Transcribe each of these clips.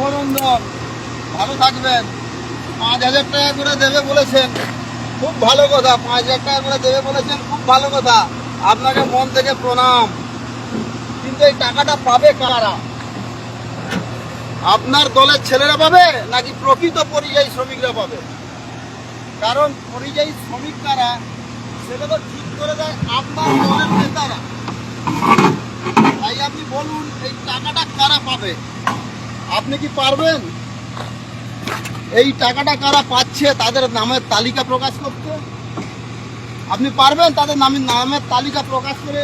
শুভনন্দন ভালো থাকবেন। পাঁচ হাজার টাকা করে দেবে বলেছেন। খুব ভালো কথা, পাঁচ হাজার টাকা করে দেবে বলেছেন, খুব ভালো কথা। আপনাকে মন থেকে প্রণাম। কিন্তু এই টাকাটা পাবে কারা? আপনার দলের ছেলেরা পাবে নাকি প্রকৃত পরিযায়ী শ্রমিকরা পাবে? কারণ পরিযায়ী শ্রমিক কারা সেটা তো ঠিক করে দেয় আপনার দলের নেতারা। তাই আপনি বলুন, এই টাকাটা কারা পাবে? আপনি কি পারবেন? এই টাকাটা কারা পাচ্ছে তাদের নামের তালিকা প্রকাশ করতে? আপনি পারবেন তাদের নামের নামের তালিকা প্রকাশ করে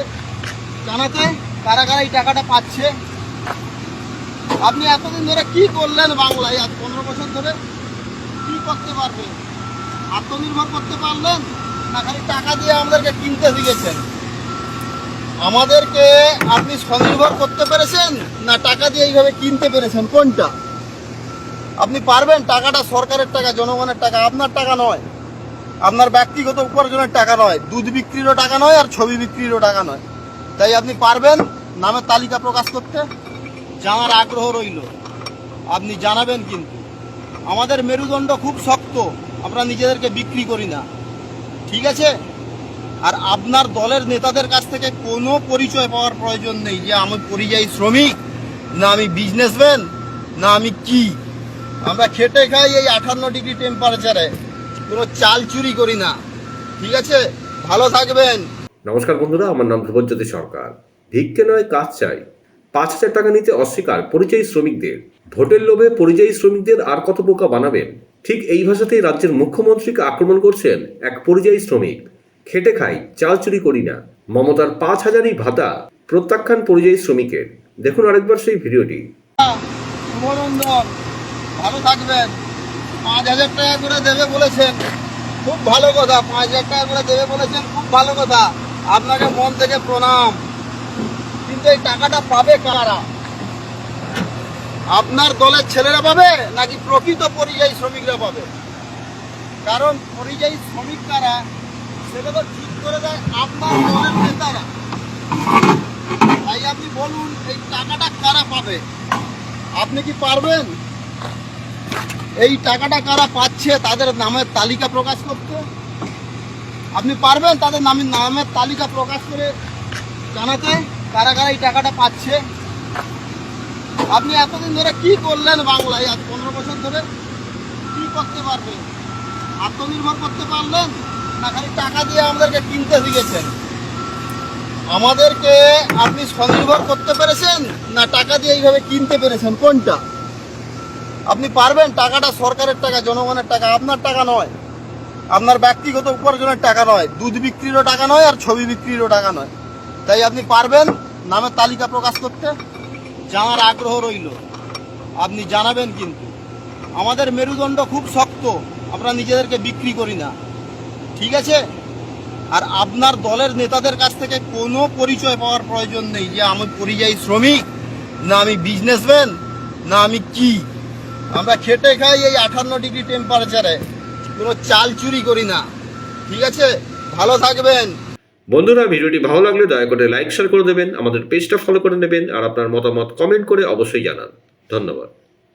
জানাতে কারা কারা এই টাকাটা পাচ্ছে? আপনি এতদিন ধরে কি করলেন বাংলায় আজ পনেরো বছর ধরে? কি করতে পারবেন? আত্মনির্ভর করতে পারলেন? না খালি টাকা দিয়ে আমাদেরকে কিনতে শিখেছেন? আমাদেরকে আপনি স্বনির্ভর করতে পেরেছেন না টাকা দিয়ে এইভাবে কিনতে পেরেছেন? কোনটা? আপনি পারবেন? টাকাটা সরকারের টাকা, জনগণের টাকা, আপনার টাকা নয়। আপনার ব্যক্তিগত উপার্জনের টাকা নয়। দুধ বিক্রিরও টাকা নয় আর ছবি বিক্রিরও টাকা নয়। তাই আপনি পারবেন নামের তালিকা প্রকাশ করতে। জানার আগ্রহ রইল। আপনি জানাবেন কিন্তু। আমাদের মেরুদণ্ড খুব শক্ত। আমরা নিজেদেরকে বিক্রি করি না। ঠিক আছে? আর আপনার দলের নেতাদের কাছ থেকে কোনো পরিচয় পাওয়ার প্রয়োজন নেই যে আমি পরিযায়ী শ্রমিক, না আমি বিজনেসম্যান না আমি কি। আমরা খেটে খাই এই আঠান্ন ডিগ্রি টেম্পারেচারে কোনো চাল চুরি করি না। ঠিক আছে? ভালো থাকবেন। নমস্কার বন্ধুরা, আমার নাম ধ্রুবজ্যোতি সরকার। ভিক্ষে নয়, কাজ চাই। পাঁচ হাজার টাকা নিতে অস্বীকার পরিযায়ী শ্রমিকদের। ভোটের লোভে পরিযায়ী শ্রমিকদের আর কত বোকা বানাবেন? ঠিক এই ভাষাতেই রাজ্যের মুখ্যমন্ত্রীকে আক্রমণ করছেন এক পরিযায়ী শ্রমিক। খেটে খাই, চাল চুরি করি না। মমতার পাঁচ হাজারই ভাতা, প্রত্যাখ্যান পরিযায়ী শ্রমিকের। দেখুন আরেকবার সেই ভিডিওটি। ভালো থাকবেন। পাঁচ হাজার টাকা করে দেবে বলেছেন। খুব ভালো কথা, পাঁচ হাজার টাকা করে দেবে বলেছেন, খুব ভালো কথা। আপনাকে মন থেকে প্রণাম। কিন্তু এই টাকাটা পাবে কারা? আপনার দলের ছেলেরা পাবে, নাকি প্রকৃত পরিযায়ী শ্রমিকরা পাবে? কারণ পরিযায়ী শ্রমিক কারা? সেটা তো ঠিক করে দেয় আপনার দলের নেতারা। তাই আপনি বলুন, এই টাকাটা কারা পাবে? আপনি কি পারবেন? এই টাকাটা কারা পাচ্ছে তাদের নামের তালিকা প্রকাশ করতে? আপনি পারবেন তাদের নামের নামের তালিকা প্রকাশ করে জানাতে কারা কারা এই টাকাটা পাচ্ছে? আপনি এতদিন ধরে কি করলেন বাংলায় আজ পনেরো বছর ধরে? কি করতে পারবেন? আত্মনির্ভর করতে পারলেন? টাকা দিয়ে আমাদেরকে কিনতে শিখেছেন। আমাদেরকে আপনি স্বনির্ভর করতে পেরেছেন না টাকা দিয়ে এইভাবে কিনতে পেরেছেন? কোনটা? আপনি পারবেন? টাকাটা সরকারের টাকা, জনগণের টাকা, আপনার টাকা নয়। আপনার ব্যক্তিগত উপার্জনের টাকা নয়। দুধ বিক্রিরও টাকা নয় আর ছবি বিক্রিরও টাকা নয়। তাই আপনি পারবেন নামের তালিকা প্রকাশ করতে? জানার আগ্রহ রইল। আপনি জানাবেন কিন্তু। আমাদের মেরুদণ্ড খুব শক্ত। আমরা নিজেদেরকে বিক্রি করি না। ঠিক আছে? আর আপনার দলের নেতাদের কাছ থেকে কোনো পরিচয় পাওয়ার প্রয়োজন নেই যে আমি পরিযায়ী শ্রমিক, না আমি বিজনেসম্যান না আমি কি। আমরা খেটে খাই এই আঠান্ন ডিগ্রি টেম্পারেচারে কোনো চাল চুরি করি না। ঠিক আছে? ভালো থাকবেন। বন্ধুরা, ভিডিওটি ভালো লাগলে দয়া করে লাইক শেয়ার করে দেবেন, আমাদের পেজটা ফলো করে নেবেন, আর আপনার মতামত কমেন্ট করে অবশ্যই জানান। ধন্যবাদ।